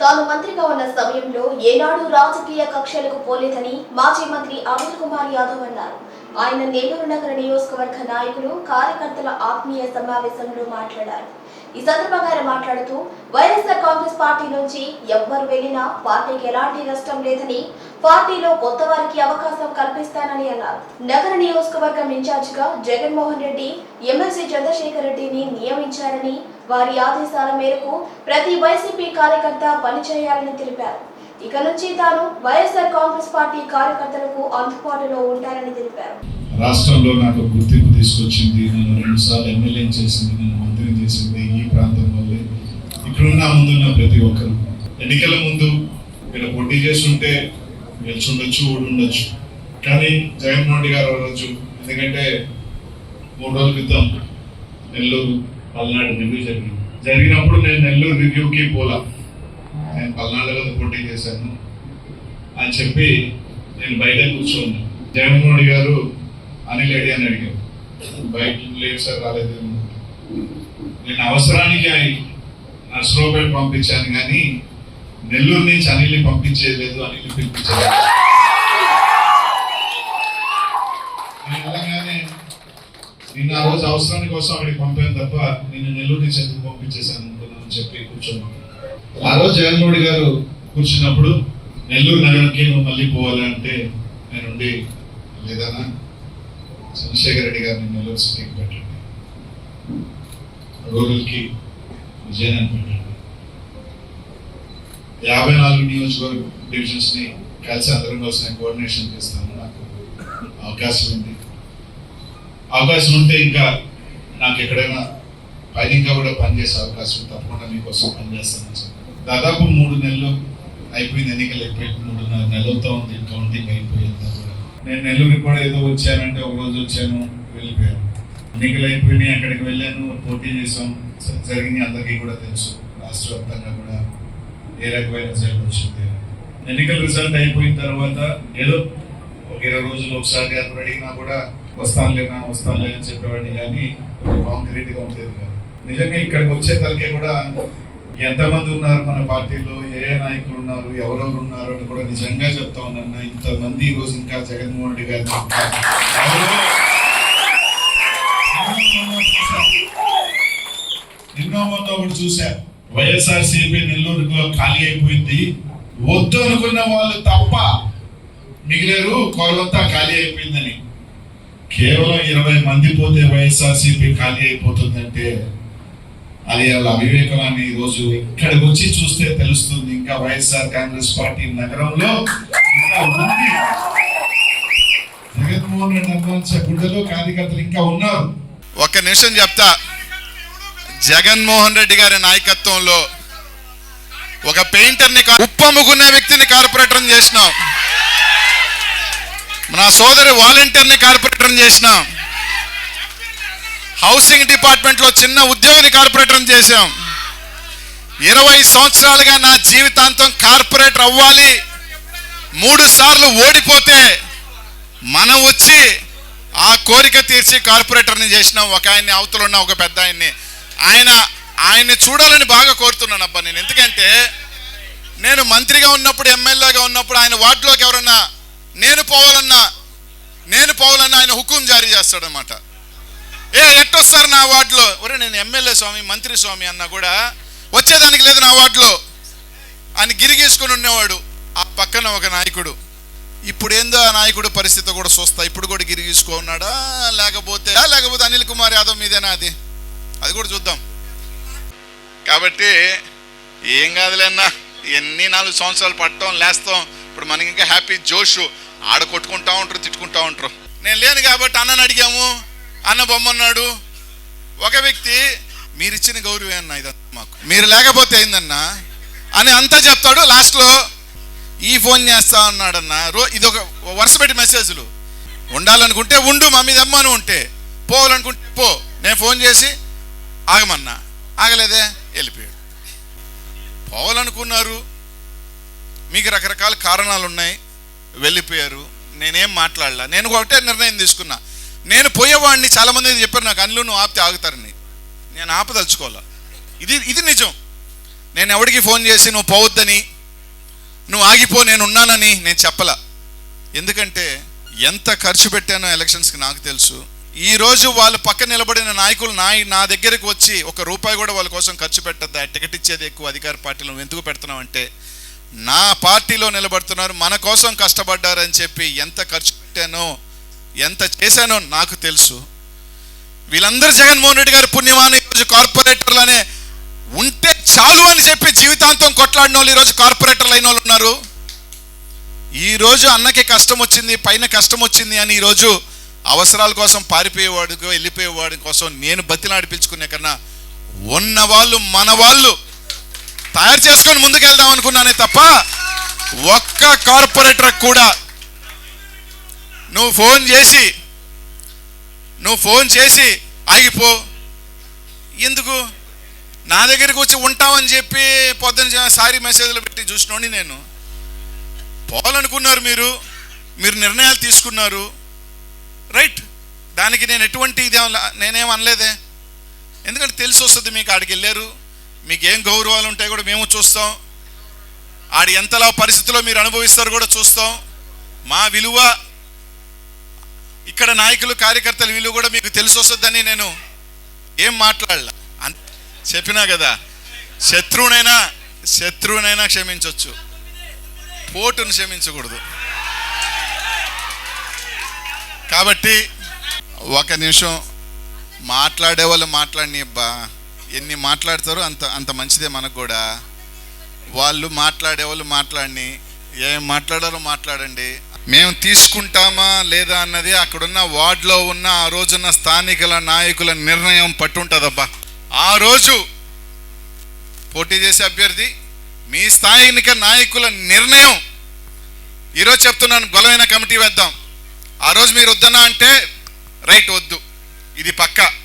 తాను మంత్రిగా ఉన్న సమయంలో ఏనాడు రాజకీయ కక్షలకు పోలేదని మాజీ మంత్రి అనిల్ కుమార్ యాదవ్ అన్నారు. ఆయన నెల్లూరు నగర నియోజకవర్గ నాయకులు కార్యకర్తల ఆత్మీయ సమావేశంలో మాట్లాడారు. ఈ సందర్భంగా ఆయన మాట్లాడుతూ వైఎస్ఆర్ కాంగ్రెస్ పార్టీ నుంచి ఎవ్వరు వెళ్ళినా పార్టీకి ఎలాంటి నష్టం లేదని పార్టీలో కొత్త వారికి అవకాశం కల్పిస్తానని అన్నారు. నగర నియోజకవర్గం ఇన్ఛార్జిగా జగన్మోహన్ రెడ్డి ఎమ్మెల్సీ చంద్రశేఖర్ రెడ్డిని నియమించారని వారి ఆదేశాల మేరకు ప్రతి వైసీపీ కార్యకర్త పనిచేయాలని తెలిపారు. ఇక నుంచి తాను వైఎస్ఆర్ కాంగ్రెస్ పార్టీ కార్యకర్తలకు అందుబాటులో ఉంటారని తెలిపారు. రాష్ట్రంలో నాకు గుర్తింపు తీసుకొచ్చింది నన్ను రెండుసార్లు ఎమ్మెల్యే చేసింది నన్ను మంత్రిని చేసింది ప్రాంతం వల్లే ఇక్కడున్న ముందున్న ప్రతి ఒక్కరు. ఎన్నికల ముందు ఇక్కడ పోటీ చేస్తుంటే గెలిచుండొచ్చు ఓడుండొచ్చు. కానీ జగన్మోహన్ రెడ్డి గారు ఆ రోజు ఎందుకంటే మూడు రోజుల క్రితం నెల్లూరు పల్నాడు రివ్యూ జరిగింది. జరిగినప్పుడు నేను నెల్లూరు రివ్యూకి పోలా. నేను పల్నాడులో పోటీ చేశాను అని చెప్పి నేను బయట కూర్చోండి జగన్మోహన్ రెడ్డి గారు అనిల్ రెడ్డి అని అడిగారు. బయట లేదు సార్ రాలేదు నేను అవసరానికి ఆయన నర్సరావుపేట పంపించాను కానీ నెల్లూరు నుంచి అనిల్ని పంపించేయలేదు అనిల్ని పిలిపించలేదు. నేను వెళ్ళగానే నిన్న ఆ రోజు అవసరాని కోసం అక్కడికి పంపాను తప్ప నేను నెల్లూరు నుంచి ఎందుకు పంపించేశాను అనుకున్నాను అని చెప్పి కూర్చున్నాను. ఆ రోజు జగన్మోహన్ గారు కూర్చున్నప్పుడు నెల్లూరు నగరానికి నువ్వు మళ్ళీ పోవాలంటే నేను ఉండి లేదన్నా చంద్రశేఖర్ రెడ్డి గారిని నెల్లూరు సిటీకి పెట్టాను. గూగుల్కి విజయనగరం పెట్టండి. యాభై నాలుగు నియోజకవర్గ డివిజన్స్ని కలిసి అందరం కలిసి నేను కోఆర్డినేషన్ చేస్తాను నాకు అవకాశం ఉంది. అవకాశం ఉంటే ఇంకా నాకు ఎక్కడైనా పైన ఇంకా కూడా పనిచేసే అవకాశం తప్పకుండా మీకోసం పనిచేస్తానని దాదాపు మూడు నెలలు అయిపోయింది. ఎన్నికలు అయిపోయి మూడున్నర నెలలతో ఉంది. కౌంటింగ్ అయిపోయింది. నేను నెల్లూరు కూడా ఏదో వచ్చానంటే ఒక రోజు వచ్చాను వెళ్ళిపోయాను. ఎన్నికలు అయిపోయినాయి అక్కడికి వెళ్ళాను పోటీ చేసాం జరిగింది అందరికీ కూడా తెలుసు. రాష్ట్ర వ్యాప్తంగా కూడా ఏ రకమైన రిజల్ట్ వచ్చింది? ఎన్నికల రిజల్ట్ అయిపోయిన తర్వాత ఏదో ఒక ఇరవై రోజులు ఒకసారి అప్పుడు అడిగినా కూడా వస్తాను లేనా వస్తాను లేదని చెప్పేవాడిని. కానీ కాంక్రీట్గా ఉండేది కాదు. నిజంగా ఇక్కడికి వచ్చే తలకే కూడా ఎంతమంది ఉన్నారు మన పార్టీలో? ఏ ఏ నాయకులు ఉన్నారు? ఎవరెవరు ఉన్నారు అని కూడా నిజంగా చెప్తా ఉన్నాను. ఇంతమంది ఈరోజు రోజు ఇంకా జగన్మోహన్ రెడ్డి గారు నిన్న కూడా చూసా వైఎస్ఆర్ సిపి నెల్లూరులో ఖాళీ అయిపోయింది. వద్దు అనుకున్న వాళ్ళు తప్ప మిగిలేరు కొరవంతా ఖాళీ అయిపోయిందని. కేవలం ఇరవై మంది పోతే వైఎస్ఆర్సీపీ ఖాళీ అయిపోతుందంటే అది వాళ్ళ అవివేకాన్ని ఈరోజు రోజు ఇక్కడికి వచ్చి చూస్తే తెలుస్తుంది. ఇంకా వైఎస్ఆర్ కాంగ్రెస్ పార్టీ నగరంలో జగన్మోహన్ రెడ్డి గుడ్డలో కార్యకర్తలు ఇంకా ఉన్నారు. ఒక్క నిమిషం చెప్తా. జగన్మోహన్ రెడ్డి గారి నాయకత్వంలో ఒక పెయింటర్ని ఉప్పమ్ముకునే వ్యక్తిని కార్పొరేటర్ చేసినాం. నా సోదరి వాలంటీర్ని కార్పొరేటర్ చేసినాం. హౌసింగ్ డిపార్ట్మెంట్లో చిన్న ఉద్యోగిని కార్పొరేటర్ చేశాం. ఇరవై సంవత్సరాలుగా నా జీవితాంతం కార్పొరేటర్ అవ్వాలి. మూడు సార్లు ఓడిపోతే మనం వచ్చి ఆ కోరిక తీర్చి కార్పొరేటర్ని చేసినాం. ఒక ఆయన్ని అవతలున్న ఒక పెద్ద ఆయన్ని. ఆయన ఆయన్ని చూడాలని బాగా కోరుతున్నాను అబ్బా నేను. ఎందుకంటే నేను మంత్రిగా ఉన్నప్పుడు ఎమ్మెల్యేగా ఉన్నప్పుడు ఆయన వార్డులోకి ఎవరన్నా నేను పోవాలన్నా నేను పోవాలన్నా ఆయన హుకుం జారీ చేస్తాడనమాట ఏ ఎట్టొస్తారు నా వార్డులో? ఒరే నేను ఎమ్మెల్యే స్వామి మంత్రి స్వామి అన్నా కూడా వచ్చేదానికి లేదు నా వార్డులో అని గిరిగీసుకుని ఉండేవాడు ఆ పక్కన ఒక నాయకుడు. ఇప్పుడు ఏందో ఆ నాయకుడు పరిస్థితి కూడా చూస్తా. ఇప్పుడు కూడా గిరిగీసుకో ఉన్నాడా? లేకపోతే లేకపోతే అనిల్ కుమార్ యాదవ్ మీదేనా అది? అది కూడా చూద్దాం. కాబట్టి ఏం కాదులేన్నా ఎన్ని నాలుగు సంవత్సరాలు పట్టడం లేస్తాం. ఇప్పుడు మనకి ఇంకా హ్యాపీ జోష్. ఆడ కొట్టుకుంటా ఉంటారు తిట్టుకుంటా ఉంటారు. నేను లేను కాబట్టి అన్నని అడిగాము. అన్న బొమ్మన్నాడు. ఒక వ్యక్తి మీరు ఇచ్చిన గౌరవం అన్న ఇదంతా మాకు. మీరు లేకపోతే అయిందన్నా అని అంతా చెప్తాడు లాస్ట్లో. ఈ ఫోన్ చేస్తా అన్నాడన్న. రో ఇది ఒక వరుస పెట్టి మెసేజ్లు. ఉండాలనుకుంటే ఉండు మా మీద అమ్మను ఉంటే. పోవాలనుకుంటే పో. నేను ఫోన్ చేసి ఆగమన్నా. ఆగలేదే వెళ్ళిపోయాడు. పోవాలనుకున్నారు. మీకు రకరకాల కారణాలు ఉన్నాయి వెళ్ళిపోయారు. నేనేం మాట్లాడలా. నేను ఒకటే నిర్ణయం తీసుకున్నా. నేను పోయేవాడిని చాలామంది చెప్పారు నాకు అందులో నువ్వు ఆపితే ఆగుతారని. నేను ఆపదలుచుకోవాలా? ఇది ఇది నిజం. నేను ఎవడికి ఫోన్ చేసి నువ్వు పోవద్దని నువ్వు ఆగిపో నేను ఉన్నానని నేను చెప్పలా. ఎందుకంటే ఎంత ఖర్చు పెట్టానో ఎలక్షన్స్కి నాకు తెలుసు. ఈరోజు వాళ్ళు వాళ్ళ పక్క నిలబడిన నాయకులు నా నా దగ్గరికి వచ్చి ఒక రూపాయి కూడా వాళ్ళ కోసం ఖర్చు పెట్టద్దా. టికెట్ ఇచ్చేది ఎక్కువ అధికార పార్టీలో ఎందుకు పెడుతున్నావు అంటే నా పార్టీలో నిలబడుతున్నారు మన కోసం కష్టపడ్డారని చెప్పి ఎంత ఖర్చు పెట్టానో ఎంత చేశానో నాకు తెలుసు. వీళ్ళందరూ జగన్మోహన్ రెడ్డి గారి పుణ్యమాన ఈరోజు కార్పొరేటర్లనే ఉంటే చాలు అని చెప్పి జీవితాంతం కొట్లాడిన వాళ్ళు ఈరోజు కార్పొరేటర్లు అయిన వాళ్ళు ఉన్నారు. ఈరోజు అన్నకి కష్టం వచ్చింది పైన కష్టం వచ్చింది అని ఈరోజు అవసరాల కోసం పారిపోయేవాడు వెళ్ళిపోయేవాడి కోసం నేను బతిలాడిపించుకునే కన్నా ఉన్న వాళ్ళు మన వాళ్ళు తయారు చేసుకొని ముందుకు వెళ్దాం అనుకున్నానే తప్ప ఒక్క కార్పొరేటర్ కూడా నువ్వు ఫోన్ చేసి నువ్వు ఫోన్ చేసి ఆగిపో. ఎందుకు? నా దగ్గరికి వచ్చి ఉంటామని చెప్పి పొద్దున సారీ మెసేజ్లు పెట్టి చూసినోని నేను. పోవాలనుకున్నారు మీరు మీరు నిర్ణయాలు తీసుకున్నారు. రైట్ దానికి నేను ఎటువంటి ఇది నేనేం అనలేదే. ఎందుకంటే తెలిసి వస్తుంది మీకు ఆడికి వెళ్ళారు. మీకు ఏం గౌరవాలు ఉంటాయి కూడా మేము చూస్తాం. ఆడి ఎంతలా పరిస్థితిలో మీరు అనుభవిస్తారు కూడా చూస్తాం. మా విలువ ఇక్కడ నాయకులు కార్యకర్తల విలువ కూడా మీకు తెలిసి వస్తుందని నేను ఏం మాట్లాడలా. అన్ చెప్పినా కదా. శత్రువునైనా శత్రువునైనా క్షమించవచ్చు పోటును క్షమించకూడదు. కాబట్టి ఒక నిమిషం మాట్లాడే వాళ్ళు మాట్లాడిని అబ్బా. ఎన్ని మాట్లాడతారో అంత అంత మంచిదే మనకు కూడా. వాళ్ళు మాట్లాడే వాళ్ళు మాట్లాడిని. ఏం మాట్లాడాలో మాట్లాడండి. మేము తీసుకుంటామా లేదా అన్నది అక్కడున్న వార్డులో ఉన్న ఆ రోజున్న స్థానికుల నాయకుల నిర్ణయం పట్టుంటుందబ్బా. ఆ రోజు పోటీ చేసే అభ్యర్థి మీ స్థానిక నాయకుల నిర్ణయం. ఈరోజు చెప్తున్నాను బలమైన కమిటీ వేద్దాం. ఆ రోజు మీరు వద్దన్నా అంటే రైట్ వద్దు. ఇది పక్క.